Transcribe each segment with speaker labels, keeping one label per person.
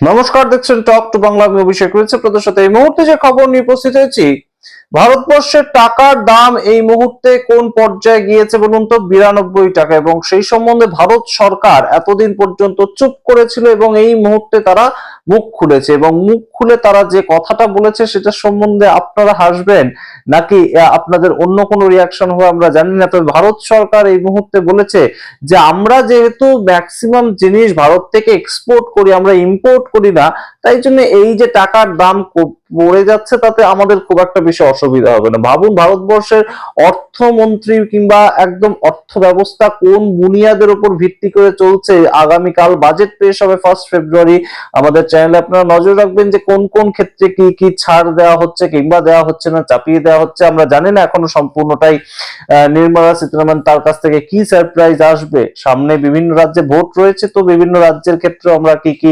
Speaker 1: নমস্কার, দেখছেন টক টু বাংলা অভিষেক রয়েছে। সাথে এই মুহূর্তে যে খবর নিয়ে উপস্থিত হয়েছি ভারতবর্ষের টাকার দাম এই মুহূর্তে কোন পর্যায়ে গিয়েছে বলুন তো? বিরানব্বই টাকা। এবং সেই সম্বন্ধে ভারত সরকার এতদিন পর্যন্ত চুপ করেছিল এবং এই মুহূর্তে তারা মুখ খুলেছে। এবং মুখ খুলে তারা যে কথাটা বলেছে সেটা সম্বন্ধে আপনারা হাসবেন নাকি আপনাদের অন্য কোনো রিয়াকশন হবে আমরা জানি না। তবে ভারত সরকার এই মুহূর্তে বলেছে যে আমরা যেহেতু ম্যাক্সিমাম জিনিস ভারত থেকে এক্সপোর্ট করি, আমরা ইম্পোর্ট করি না, তাই জন্য এই যে টাকার দাম পড়ে যাচ্ছে তাতে আমাদের খুব একটা বেশি অসুবিধা হবে না। ভাবুন ভারতবর্ষের অর্থমন্ত্রী কিংবা একদম অর্থ ব্যবস্থা কোন বুনিয়াদের উপর ভিত্তি করে চলছে, আগামীকাল বাজেট পেশ হবে ফার্স্ট ফেব্রুয়ারি আমাদের চ্যানেলে আপনারা নজর রাখবেন যে কোন কোন ক্ষেত্রে কি কি ছাড় দেওয়া হচ্ছে কিংবা দেওয়া হচ্ছে না, চাপিয়ে দেওয়া হচ্ছে। আমরা জানি না এখনও সম্পূর্ণটাই নির্মলা সীতারামন তার কাছ থেকে কি সারপ্রাইজ আসবে। সামনে বিভিন্ন রাজ্যে ভোট রয়েছে, তো বিভিন্ন রাজ্যের ক্ষেত্রে আমরা কি কি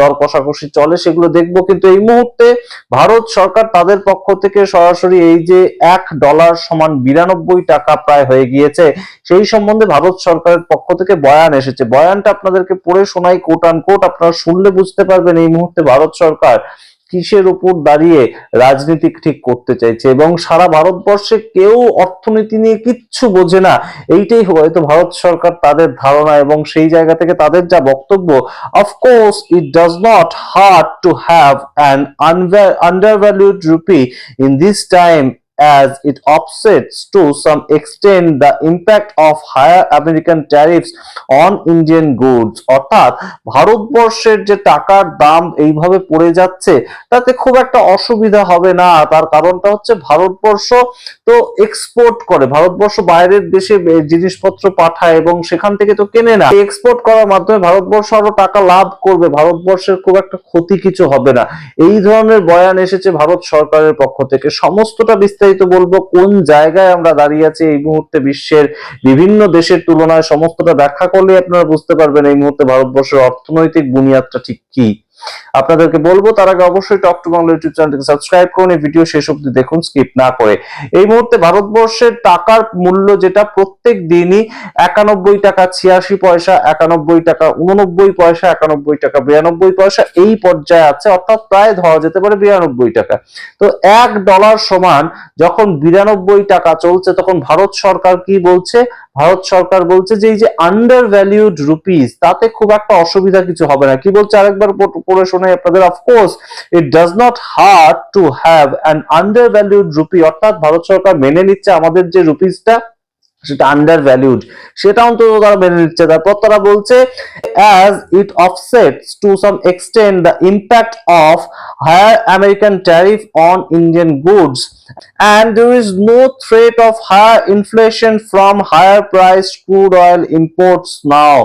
Speaker 1: দর কষাকষি চলে সেগুলো দেখব। কিন্তু এই মুহূর্তে ভারত সরকার তাদের পক্ষ থেকে সরাসরি এই যে এক ডলার সমান বিরানব্বই টাকা প্রায় হয়ে গিয়েছে, সেই সম্বন্ধে ভারত সরকারের পক্ষ থেকে বয়ান এসেছে। বয়ানটা আপনাদেরকে পড়ে শোনাই কোট আনকোট আপনারা শুনলে বুঝতে পারবেন এই মুহূর্তে ভারত সরকার কিসের উপর দাঁড়িয়ে রাজনীতি ঠিক করতে চাইছে? এবং সারা ভারতবর্ষে কেউ অর্থনীতি নিয়ে কিচ্ছু বোঝে না। এইটাই হয়তো ভারত সরকার তাদের ধারণা এবং সেই জায়গা থেকে তাদের যা বক্তব্য of course it does not hard to have an undervalued rupee in this time as it offsets to some extent the impact of higher American tariffs on Indian goods. অর্থাৎ ভারতবর্ষের যে টাকার দাম এইভাবে পড়ে যাচ্ছে, তাতে খুব একটা অসুবিধা হবে না। তার কারণটা হচ্ছে ভারতবর্ষ তো এক্সপোর্ট করে। ভারতবর্ষ বাইরের দেশে জিনিসপত্র পাঠায় এবং সেখান থেকে তো কেনে না। এক্সপোর্ট করার মাধ্যমে ভারতবর্ষ আরও টাকা লাভ করবে। ভারতবর্ষের খুব একটা ক্ষতি কিছু হবে না। এই ধরনের বয়ান এসেছে ভারত সরকারের পক্ষ থেকে। সমস্তটা বিস্তারিত বলব, কোন জায়গায় আমরা দাঁড়িয়ে আছি এই মুহূর্তে বিশ্বের বিভিন্ন দেশের তুলনায়, সমস্তটা ব্যাখ্যা করলে আপনারা বুঝতে পারবেন এই মুহূর্তে ভারতবর্ষের অর্থনৈতিক বুনিয়াদটা ঠিক কি। আপনাদেরকে বলব, তার আগে অবশ্যই টক টু বাংলা ইউটিউব চ্যানেলটিকে সাবস্ক্রাইব করুন, এই ভিডিও শেষ অবধি দেখুন স্কিপ না করে। এই মুহূর্তে ভারতবর্ষের টাকার মূল্য যেটা, প্রত্যেক দিনই একানব্বই টাকা ছিয়াশি পয়সা, একানব্বই টাকা উননব্বই পয়সা, একানব্বই টাকা বিরানব্বই পয়সা, এই পর্যায়ে আছে, অর্থাৎ প্রায় ধরা যেতে পারে বিরানব্বই টাকা। তো এক ডলার সমান যখন বিরানব্বই টাকা চলছে, তখন ভারত সরকার কি বলছে? ভারত সরকার বলছে যে এই যে আন্ডার ভ্যালিউড রুপিস তাতে খুব একটা অসুবিধা কিছু হবে না। কি বলছে আরেকবার পড়- শোনাই আপনাদের? Of course it does not hard to have an under valued rupee অর্থাৎ ভারত সরকার মেনে নিচ্ছে আমাদের যে রুপিসটা সেটা আন্ডার ভ্যালিউড সেটা অন্তত তারা মেনে নিচ্ছে। তারপর তারা বলছে, as it offsets to some extend the impact of higher American tariff on Indian goods, and there is no threat of higher inflation from higher priced crude oil imports now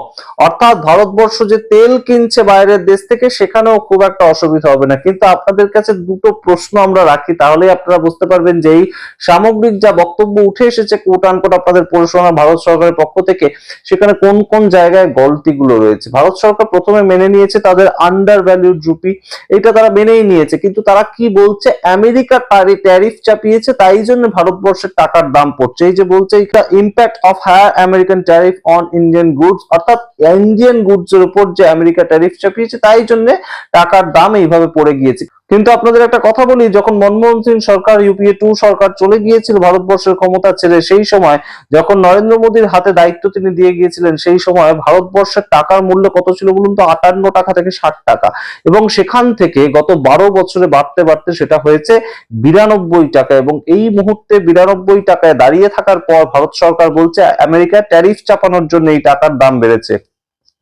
Speaker 1: অর্থাৎ ভারতবর্ষ যে তেল কিনছে বাইরের দেশ থেকে, সেখানেও খুব একটা অসুবিধা হবে না। কিন্তু আপনাদের কাছে দুটো প্রশ্ন আমরা রাখি, তাহলেই আপনারা বুঝতে পারবেন যে এই সামগ্রিক যা বক্তব্য উঠে এসেছে কোট আনকোট আপনাদের পড়াশোনা ভারত সরকারের পক্ষ থেকে সেখানে কোন কোন জায়গায় গলতিগুলো রয়েছে? ভারত সরকার প্রথমে মেনে নিয়েছে তাদের আন্ডার ভ্যালিউড রুপি এটা তারা মেনেই নিয়েছে। কিন্তু তারা কি বলছে? আমেরিকা ট্যারিফ চাপিয়েছে, তাই জন্য ভারতবর্ষের টাকার দাম পড়ছে। এই যে বলছে, এটা impact of higher American tariff on Indian goods অর্থাৎ ইন্ডিয়ান গুডস এর উপর যে আমেরিকা ট্যারিফ চাপিয়েছে, তাই জন্য টাকার দাম এইভাবে পড়ে গিয়েছে। কিন্তু আপনাদের একটা কথা বলি, যখন মনমোহন সিং সরকার ইউপিএ টু সরকার চলে গিয়েছিল ভারতবর্ষের ক্ষমতা ছেড়ে, সেই সময় যখন নরেন্দ্র মোদীর হাতে দায়িত্ব তিনি দিয়ে গিয়েছিলেন, সেই সময় ভারতবর্ষের টাকার মূল্য কত ছিল বলুন তো? আটান্ন টাকা থেকে ষাট টাকা। এবং সেখান থেকে গত বারো বছরে বাড়তে বাড়তে সেটা হয়েছে বিরানব্বই টাকা। এবং এই মুহূর্তে বিরানব্বই টাকায় দাঁড়িয়ে থাকার পর ভারত সরকার বলছে, আমেরিকা ট্যারিফ চাপানোর জন্য এই টাকার দাম বেড়েছে।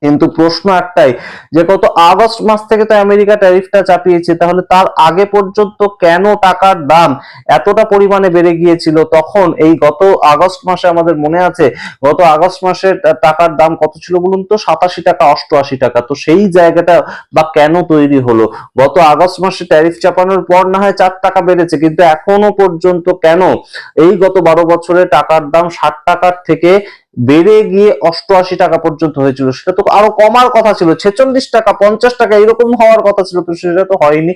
Speaker 1: কিন্তু প্রশ্ন একটাই, যে গত আগস্ট মাস থেকে তো আমেরিকা ট্যারিফটা চাপিয়েছে, তাহলে তার আগে পর্যন্ত কেন টাকার দাম এতটা পরিমাণে বেড়ে গিয়েছিল? তখন এই গত আগস্ট মাসে আমাদের মনে আছে, গত আগস্ট মাসে টাকার দাম কত ছিল বলুন তো? সাতাশি টাকা, অষ্টআশি টাকা। তো সেই জায়গাটা বা কেন তৈরি হলো? গত আগস্ট মাসে ট্যারিফ চাপানোর পর না হয় চার টাকা বেড়েছে, কিন্তু এখনও পর্যন্ত কেন? এই গত বারো বছরে টাকার দাম ষাট টাকার থেকে বেড়ে গিয়ে অষ্টআশি টাকা পর্যন্ত হয়েছিল, সেটা তো আরও কমার কথা ছিল, ছেচল্লিশ টাকা, পঞ্চাশ টাকা এরকম হওয়ার কথা ছিল, তো সেটা তো হয়নি।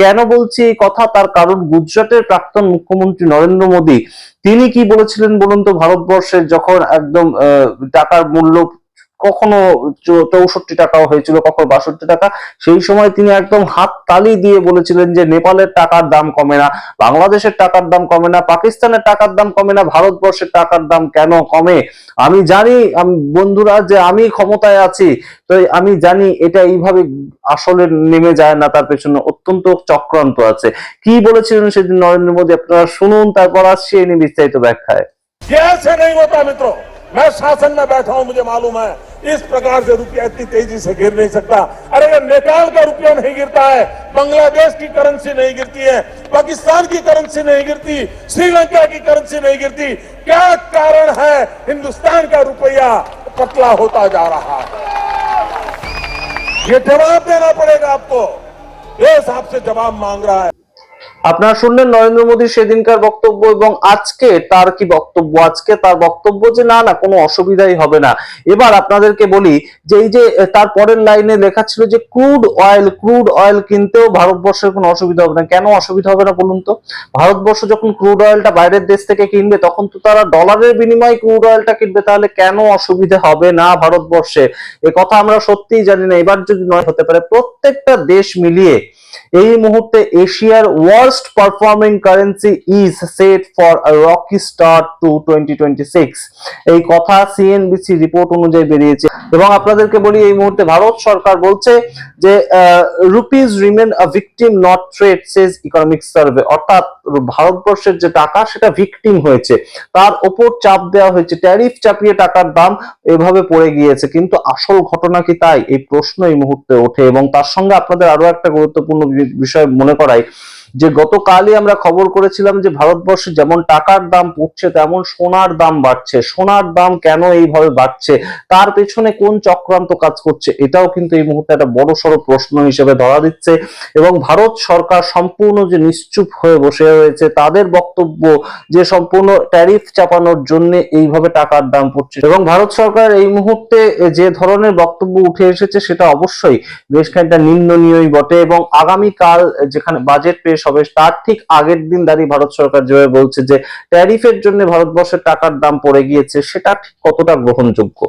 Speaker 1: কেন বলছি এই কথা? তার কারণ গুজরাটের প্রাক্তন মুখ্যমন্ত্রী নরেন্দ্র মোদী, তিনি কি বলেছিলেন বলুন তো, ভারতবর্ষের যখন একদম টাকার মূল্য কখনো চৌ- চৌষট্টি টাকাও হয়েছিল কখনো বাষট্টি টাকা সেই সময় তিনি একদম হাত তালি দিয়ে বলেছিলেন যে নেপালের টাকার দাম কমে না বাংলাদেশের টাকার দাম কমে না পাকিস্তানের টাকার দাম কমে না ভারতবর্ষের টাকার দাম কেন কমে আমি জানি আম- বন্ধুরা যে আমি ক্ষমতায় আছি তো আমি জানি এটা এইভাবে আসলে নেমে যায় না তার পেছনে অত্যন্ত চক্রান্ত আছে কি বলেছিলেন সেদিন নরেন্দ্র মোদী আপনারা শুনুন তারপর আসছি এই নিয়ে বিস্তারিত ব্যাখ্যায়
Speaker 2: ये ऐसे नहीं होता मित्रों मैं शासन में बैठा हूं मुझे मालूम है इस प्रकार से रुपया इतनी तेज़ी से गिर नहीं सकता। अरे, ये नेपाल का रुपया नहीं गिरता है, बांग्लादेश की करेंसी नहीं गिरती है, पाकिस्तान की करेंसी नहीं गिरती, श्रीलंका की करेंसी नहीं गिरती। क्या कारण है? हिंदुस्तान का रुपया पतला होता जा रहा है। ये जवाब देना पड़ेगा आपको। देश आपसे जवाब मांग रहा है।
Speaker 1: আপনারা শুনলেন নরেন্দ্র মোদীর সেদিনকার বক্তব্য এবং আজকে তার কি বক্তব্য? আজকে তার বক্তব্য যে না না, কোনো অসুবিধাই হবে না। এবার আপনাদেরকে বলি যে এই যে তার পরের লাইনে লেখা ছিল যে ক্রুড অয়েল ক্রুড অয়েল কিনতেও ভারতবর্ষের কোনো অসুবিধা হবে না। কেন অসুবিধা হবে না বলুন তো? ভারতবর্ষ যখন ক্রুড অয়েলটা বাইরের দেশ থেকে কিনবে, তখন তো তারা ডলারের বিনিময়ে ক্রুড অয়েলটা কিনবে। তাহলে কেন অসুবিধা হবে না ভারতবর্ষে? এ কথা আমরা সত্যিই জানি না। এবার যদি নয়, হতে পারে প্রত্যেকটা দেশ মিলিয়ে এই মুহূর্তে এশিয়ার worst start to twenty twenty six এই কথা সিএনবিসি রিপোর্ট অনুযায়ী বেরিয়েছে। এবং আপনাদেরকে বলি, এই মুহূর্তে ভারত সরকার বলছে যে rupees remain a victim not trade says economic survey অর্থাৎ ভারতবর্ষের যে টাকা, সেটা ভিকটিম হয়েছে। তার ওপর চাপ দেওয়া হয়েছে। ট্যারিফ চাপিয়ে টাকার দাম এভাবে পড়ে গিয়েছে। কিন্তু আসল ঘটনা কি তাই? এই প্রশ্ন এই মুহূর্তে ওঠে। এবং তার সঙ্গে আপনাদের আরও একটা গুরুত্বপূর্ণ বিষয় মনে করাই। যে গতকালই আমরা খবর করেছিলাম যে ভারতবর্ষে যেমন টাকার দাম পড়ছে, তেমন সোনার দাম বাড়ছে। সোনার দাম কেন এইভাবে বাড়ছে? তার পেছনে কোন চক্রান্ত কাজ করছে? এটাও কিন্তু এই মুহূর্তে একটা বড় সড়ো প্রশ্ন হিসেবে ধরা দিচ্ছে। এবং ভারত সরকার সম্পূর্ণ যে নিশ্চুপ হয়ে বসে রয়েছে, তাদের বক্তব্য যে সম্পূর্ণ ট্যারিফ চাপানোর জন্য এইভাবে টাকার দাম পড়ছে। এবং ভারত সরকার এই মুহূর্তে যে ধরনের বক্তব্য উঠে এসেছে, সেটা অবশ্যই বেশ খানিকটা নিন্দনীয়ই বটে। এবং আগামীকাল যেখানে বাজেট পেশ হবে তার ঠিক আগের দিন দাঁড়িয়ে ভারত সরকার যেভাবে বলছে যে ট্যারিফের জন্য ভারতবর্ষের টাকার দাম পড়ে গিয়েছে, সেটা ঠিক কতটা গ্রহণযোগ্য?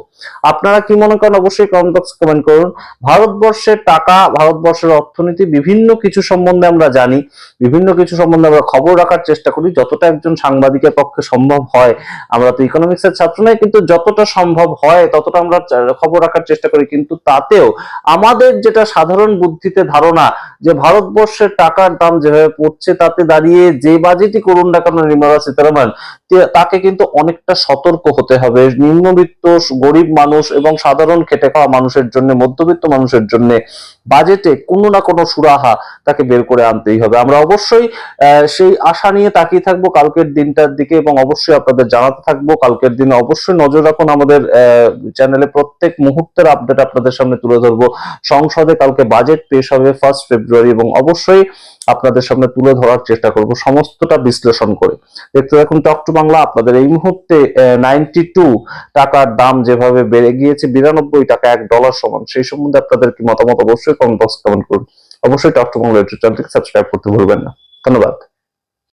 Speaker 1: আপনারা কি মনে করেন, অবশ্যই কমেন্ট বক্সে কমেন্ট করুন। ভারতবর্ষের টাকা, ভারতবর্ষের অর্থনীতি বিভিন্ন কিছু সম্বন্ধে আমরা জানি, বিভিন্ন কিছু সম্বন্ধে আমরা খবর রাখার চেষ্টা করি। যতটা একজন সাংবাদিকের পক্ষে সম্ভব হয়, আমরা তো ইকোনমিক্স এর ছাত্র নয় কিন্তু যতটা সম্ভব হয়, ততটা আমরা খবর রাখার চেষ্টা করি। কিন্তু তাতেও আমাদের যেটা সাধারণ বুদ্ধিতে ধারণা যে ভারতবর্ষের টাকার দাম যেভাবে পড়ছে তাতে দাঁড়িয়ে যে বাজেটই করুন না কেন নির্মলা সীতারামন তাকে কিন্তু অনেকটা সতর্ক হতে হবে। নিম্নবিত্ত, গরিব মানুষ এবং সাধারণ খেটে খাওয়া মানুষের জন্য, মধ্যবিত্ত মানুষের জন্য বাজেটে কোনো না কোনো সুরাহা তাকে বের করে আনতেই হবে। আমরা অবশ্যই সেই আশা নিয়ে তাকিয়ে থাকব কালকের দিনটার দিকে এবং অবশ্যই আপনাদের জানাতে থাকব। কালকের দিনে অবশ্যই নজর রাখুন আমাদের চ্যানেলে প্রত্যেক মুহূর্তের আপডেট আপনাদের সামনে তুলে ধরবো। সংসদে কালকে বাজেট পেশ হবে ফার্স্ট ফেব্রুয়ারি এবং অবশ্যই আপনাদের সামনে তুলে ধরার চেষ্টা করব সমস্তটা বিশ্লেষণ করে। দেখতে দেখুন টক টু বাংলা, আপনাদের এই মুহূর্তে নাইনটি টু টাকার দাম যেভাবে বেড়ে গিয়েছে, বিরানব্বই টাকা, এক ডলার সমান। সেই সম্বন্ধে আপনাদের কি মতামত অবশ্যই কমেন্ট বক্স কমেন্ট করুন। অবশ্যই টক টু বাংলা ইউটিউব চ্যানেলটিকে সাবস্ক্রাইব করতে ভুলবেন না। ধন্যবাদ।